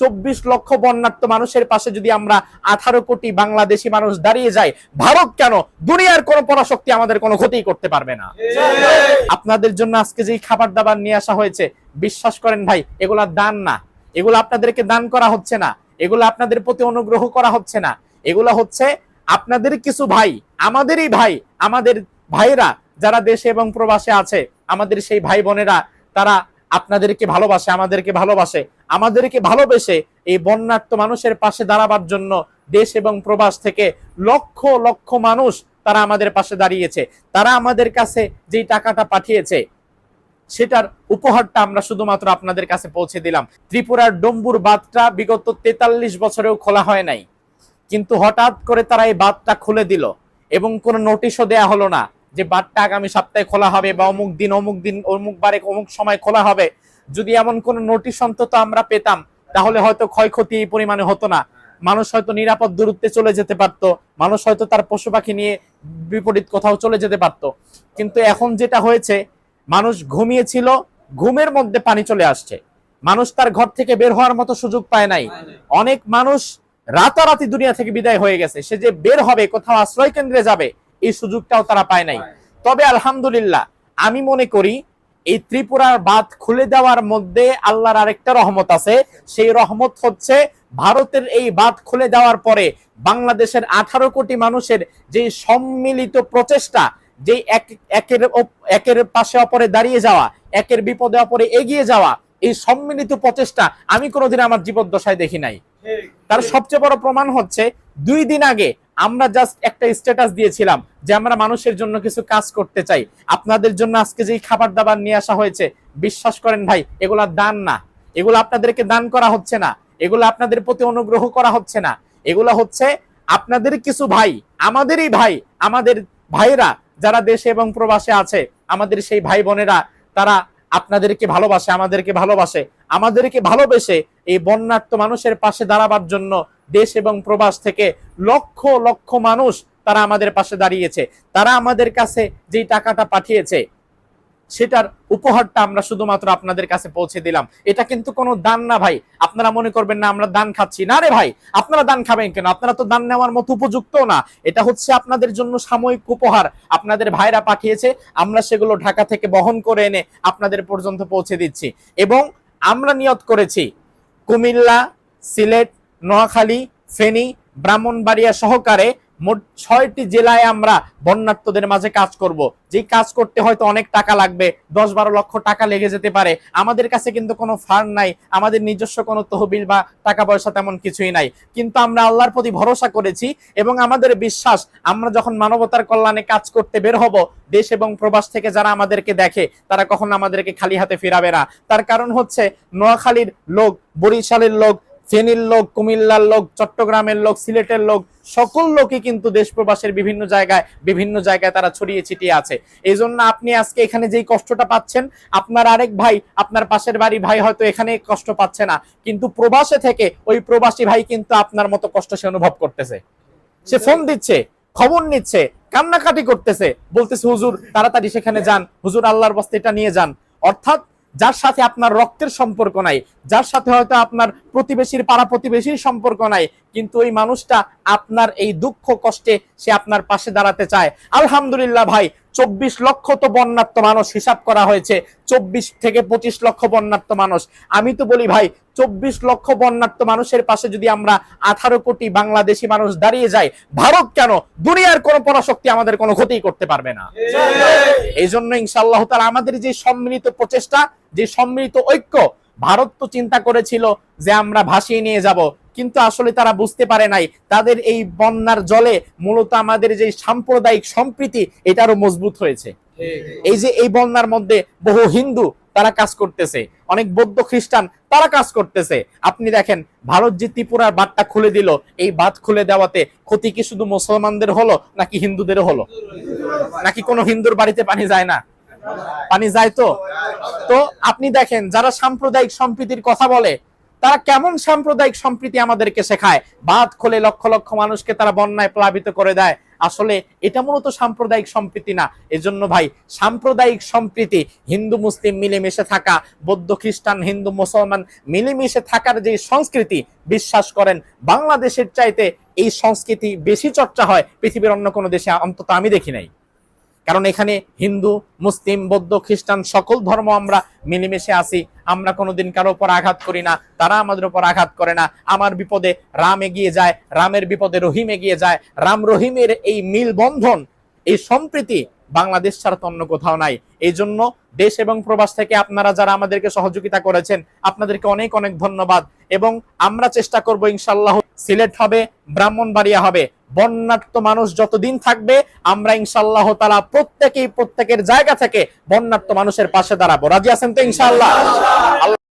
চব্বিশ লক্ষ বন্যার্থ মানুষের পাশে যদি আমরা আঠারো কোটি বাংলাদেশি মানুষ দাঁড়িয়ে যাই, ভারত কেন দুনিয়ার কোন পরাশক্তি আমাদের কোনো ক্ষতি করতে পারবে না? আপনাদের জন্য আজকে যেই খাবার দাবার নিয়ে আসা হয়েছে, বিশ্বাস করেন ভাই, এগুলা দান না। এগুলো আপনাদেরকে দান করা হচ্ছে না। এগুলো আপনাদের প্রতি অনুগ্রহ করা হচ্ছে না। এগুলো হচ্ছে আপনাদের কিছু ভাই, আমাদেরই ভাই, আমাদের ভাইরা যারা দেশে এবং প্রবাসে আছে, আমাদের সেই ভাই বোনেরা, তারা আপনাদেরকে ভালোবাসে, আমাদেরকে ভালোবাসে। আমাদেরকে ভালোবেসে এই বন্যার্থ মানুষের পাশে দাঁড়াবার জন্য দেশ এবং প্রবাস থেকে লক্ষ লক্ষ মানুষ তারা আমাদের পাশে দাঁড়িয়েছে। তারা আমাদের কাছে যেই টাকাটা পাঠিয়েছে, সেটার উপহারটা আমরা শুধুমাত্র আপনাদের কাছে পৌঁছে দিলাম। ত্রিপুরার ডম্বুর বাঁধটা বিগত তেতাল্লিশ বছরেও খোলা হয় নাই। কিন্তু হঠাৎ করে তারা এই বাঁধটা খুলে দিল এবং কোনো নোটিশও দেয়া হলো না যে বাঁধটা আগামী সপ্তাহে খোলা হবে বা অমুক দিন অমুক দিন, অমুক বারে অমুক সময় খোলা হবে। যদি এমন কোনো নোটিশ অন্তত আমরা পেতাম, তাহলে হয়তো ক্ষয়ক্ষতি এই পরিমাণে হতো না। মানুষ হয়তো নিরাপদ দূরত্বে চলে যেতে পারত, মানুষ হয়তো তার পশু পাখি নিয়ে বিপরীত কোথাও চলে যেতে পারত। কিন্তু এখন যেটা হয়েছে, মানুষ ঘুমিয়েছিল, ঘুমের মধ্যে পানি চলে আসছে। মানুষ তার ঘর থেকে বের হওয়ার মতো সুযোগ পায় নাই। অনেক মানুষ রাতারাতি দুনিয়া থেকে বিদায় হয়ে গেছে। সে যে বের হবে, কোথাও আশ্রয় কেন্দ্রে যাবে, এই সুযোগটাও তারা পায় নাই। তবে আলহামদুলিল্লাহ, আমি মনে করি এই ত্রিপুরার বাঁধ খুলে দেওয়ার মধ্যে আল্লাহর আরেকটা রহমত আছে। সেই রহমত হচ্ছে ভারতের এই বাঁধ খুলে দেওয়ার পরে বাংলাদেশের আঠারো কোটি মানুষের যে সম্মিলিত প্রচেষ্টা যে এক- একের একের পাশে অপরে দাঁড়িয়ে যাওয়া একের বিপদে অপরে এগিয়ে যাওয়া এই সম্মিলিত প্রচেষ্টা আমি কোনোদিন আমার জীবদ্দশায় দেখি নাই। তার সবচেয়ে বড় প্রমাণ হচ্ছে দুই দিন আগে আমরা জাস্ট একটা স্ট্যাটাস দিয়েছিলাম যে আমরা মানুষের জন্য কিছু কাজ করতে চাই। আপনাদের জন্য আজকে যেই খাবার দাবার নিয়ে আসা হয়েছে, বিশ্বাস করেন ভাই, এগুলা দান না। এগুলো আপনাদেরকে দান করা হচ্ছে না। এগুলো আপনাদের প্রতি অনুগ্রহ করা হচ্ছে না। এগুলো হচ্ছে আপনাদের কিছু ভাই, আমাদেরই ভাই, আমাদের ভাইরা যারা দেশে এবং প্রবাসে আছে, আমাদের সেই ভাই বোনেরা, তারা আপনাদেরকে ভালোবাসে, আমাদেরকে ভালোবাসে, আমাদেরকে ভালোবেসে এই বন্যার্থ মানুষের পাশে দাঁড়াবার জন্য দেশ এবং প্রবাস থেকে লক্ষ লক্ষ মানুষ তারা আমাদের পাশে দাঁড়িয়েছে। তারা আমাদের কাছে যেই টাকাটা পাঠিয়েছে সেটার উপহারটা আমরা শুধুমাত্র আপনাদের কাছে পৌঁছে দিলাম। এটা কিন্তু কোনো দান না ভাই। আপনারা মনে করবেন না, আমরা দান খাচ্ছি। না রে ভাই, আপনারা দান খাবেন কেন? আপনারা তো দান নেওয়ার মতো উপযুক্ত না। এটা হচ্ছে আপনাদের জন্য সাময়িক উপহার। আপনাদের ভাইরা পাঠিয়েছে, আমরা সেগুলো ঢাকা থেকে বহন করে এনে আপনাদের পর্যন্ত পৌঁছে দিচ্ছি। এবং আমরা নিয়ত করেছি, কুমিল্লা, সিলেট, নোয়াখালী, ফেনী, ব্রাহ্মণবাড়িয়া সহকারে মোট ছয়টি জেলায় আমরা বন্যার্থদের মাঝে কাজ করব। যেই কাজ করতে হয়তো অনেক টাকা লাগবে দশ বারো লক্ষ টাকা লেগে যেতে পারে। আমাদের কাছে কিন্তু কোনো ফান্ড নাই, আমাদের নিজস্ব কোনো তহবিল বা টাকা পয়সা তেমন কিছুই নাই। কিন্তু আমরা আল্লাহর প্রতি ভরসা করেছি এবং আমাদের বিশ্বাস, আমরা যখন মানবতার কল্যাণে কাজ করতে বের হব, দেশ এবং প্রবাস থেকে যারা আমাদেরকে দেখে, তারা কখন আমাদেরকে খালি হাতে ফিরাবে না। তার কারণ হচ্ছে, নোয়াখালীর লোক, বরিশালের লোক ফেনীর লোক, কুমিল্লার লোক, চট্টগ্রামের লোক, সিলেটের লোক, সকল লোকই কিন্তু দেশ প্রবাসের বিভিন্ন জায়গায় বিভিন্ন জায়গায় তারা ছড়িয়ে ছিটিয়ে আছে। এই জন্য আপনি আজকে এখানে যেই কষ্টটা পাচ্ছেন, আপনার আরেক ভাই, আপনার পাশের বাড়ি ভাই হয়তো এখানে কষ্ট পাচ্ছে না, কিন্তু প্রবাসে থেকে ওই প্রবাসী ভাই কিন্তু আপনার মতো কষ্ট সে অনুভব করতেছে। সে ফোন দিচ্ছে, খবর নিচ্ছে, কান্নাকাটি করতেছে, বলতেছে, হুজুর, তাড়াতাড়ি সেখানে যান, হুজুর আল্লাহর বস্তে এটা নিয়ে যান। অর্থাৎ যার সাথে আপনার রক্তের সম্পর্ক নাই, যার সাথে হয়তো আপনার প্রতিবেশীর পাড়া প্রতিবেশীর সম্পর্ক নাই, কিন্তু ওই মানুষটা আপনার এই দুঃখ কষ্টে সে আপনার পাশে দাঁড়াতে চায়। আলহামদুলিল্লাহ ভাই চব্বিশ লক্ষ তো বন্যার্থ মানুষ হিসাব করা হয়েছে। চব্বিশ থেকে পঁচিশ লক্ষ বন্যার্থ মানুষ। আমি তো বলি ভাই চব্বিশ লক্ষ বন্যার্থ মানুষের পাশে যদি আমরা আঠারো কোটি বাংলাদেশি মানুষ দাঁড়িয়ে যাই ভারত কেন দুনিয়ার কোন পরাশক্তি আমাদের কোনো ক্ষতি করতে পারবে না? এই জন্য ইনশাআল্লাহ তাআলা আমাদের যে সম্মিলিত প্রচেষ্টা যে সম্মিলিত ঐক্য ভারত তো চিন্তা করেছিল যে আমরা ভাসিয়ে নিয়ে যাব, কিন্তু আসলে তারা বুঝতে পারে নাই। তাদের এই বন্যার জলে মূলত আমাদের যে সাম্প্রদায়িক সম্প্রীতি এটা আরও মজবুত হয়েছে। এই যে এই বন্যার মধ্যে বহু হিন্দু তারা কাজ করতেছে, অনেক বৌদ্ধ খ্রিস্টান তারা কাজ করতেছে। আপনি দেখেন, ভারত যে ত্রিপুরার বাঁধটা খুলে দিল, এই বাঁধ খুলে দেওয়াতে ক্ষতি কি শুধু মুসলমানদের হলো, নাকি হিন্দুদের হলো? নাকি কোনো হিন্দুর বাড়িতে পানি যায় না? পানি যায় তো? তো আপনি দেখেন, যারা সাম্প্রদায়িক সম্প্রীতির কথা বলে, তারা কেমন সাম্প্রদায়িক সম্প্রীতি আমাদেরকে শেখায়? বাঁধ খুলে লক্ষ লক্ষ মানুষকে তারা বন্যায় প্লাবিত করে দেয়। আসলে এটা মূলত সাম্প্রদায়িক সম্প্রীতি না। এজন্য ভাই, সাম্প্রদায়িক সম্প্রীতি, হিন্দু, মুসলিম মিলেমিশে থাকা, বৌদ্ধ, খ্রিস্টান, হিন্দু, মুসলমান মিলেমিশে থাকার যে সংস্কৃতি, বিশ্বাস করেন, বাংলাদেশের চাইতে এই সংস্কৃতি বেশি চর্চা হয়। পৃথিবীর অন্য কোনো দেশে, অন্তত আমি দেখি নাই। কারণ এখানে হিন্দু, মুসলিম, বৌদ্ধ, খ্রিস্টান সকল ধর্ম আমরা মিলেমিশে আছি। আমরা কোনোদিন কারও উপর আঘাত করি না, তারা আমাদের উপর আঘাত করে না। আমার বিপদে রাম এগিয়ে যায়, রামের বিপদে রহিম এগিয়ে যায়। রাম রহিমের এই মিল বন্ধন এই সম্প্রীতি বাংলাদেশ ছাড়া তো অন্য কোথাও নাই। এই জন্য দেশ এবং প্রবাস থেকে আপনারা যারা আমাদেরকে সহযোগিতা করেছেন, আপনাদেরকে অনেক অনেক ধন্যবাদ। এবং আমরা চেষ্টা করব ইনশাল্লাহ সিলেট হবে, ব্রাহ্মণবাড়িয়া হবে। বন্যার্থ মানুষ যতদিন থাকবে, আমরা ইনশাল্লাহ তারা প্রত্যেকেই প্রত্যেকের জায়গা থেকে বন্যার্থ মানুষের পাশে দাঁড়াবো। রাজি আছেন তো ইনশাল্লাহ আল্লাহ